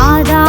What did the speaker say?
பாதா